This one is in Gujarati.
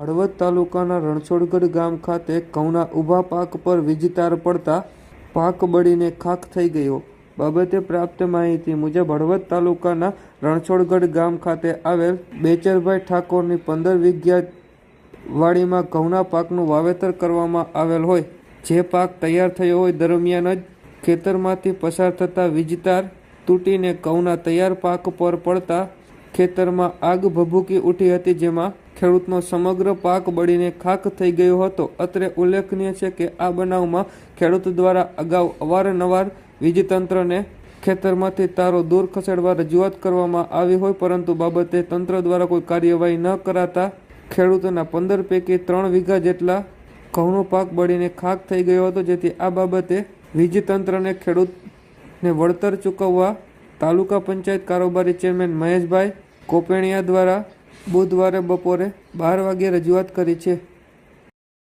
હળવદ તાલુકાના રણછોડગઢ ગામ ખાતે ઘઉંના ઊભા પાક પર વીજતાર પડતા પાક બળીને ખાખ થઈ ગયો. બાબતે પ્રાપ્ત માહિતી મુજબ હળવદ તાલુકાના રણછોડગઢ ગામ ખાતે આવેલ બેચરભાઈ ઠાકોરની પંદર વીઘા વાડીમાં ઘઉંના પાકનું વાવેતર કરવામાં આવેલ હોય. જે પાક તૈયાર થયો હોય દરમિયાન જ ખેતરમાંથી પસાર થતા વીજતાર તૂટીને ઘઉંના તૈયાર પાક પર પડતા ખેતરમાં આગ ભભૂકી ઉઠી હતી, જેમાં ખેડૂતનો સમગ્ર પાક બળીને ખાખ થઈ ગયો હતો. અત્રે ઉલ્લેખનીય છે કે આ બનાવમાં ખેડૂત દ્વારા અગાઉ અવારનવાર વીજતંત્રને ખેતરમાંથી તારો દૂર ખસેડવા રજૂઆત કરવામાં આવી હોય, પરંતુ બાબતે તંત્ર દ્વારા કોઈ કાર્યવાહી ન કરાતા ખેડૂતોના પંદર પૈકી ત્રણ વીઘા જેટલા ઘઉંનો પાક બળીને ખાક થઈ ગયો હતો. જેથી આ બાબતે વીજતંત્રને ખેડૂતને વળતર ચૂકવવા તાલુકા પંચાયત કારોબારી ચેરમેન મહેશભાઈ કોપેણિયા દ્વારા બુધવારે બપોરે બાર વાગ્યે રજૂઆત કરી છે.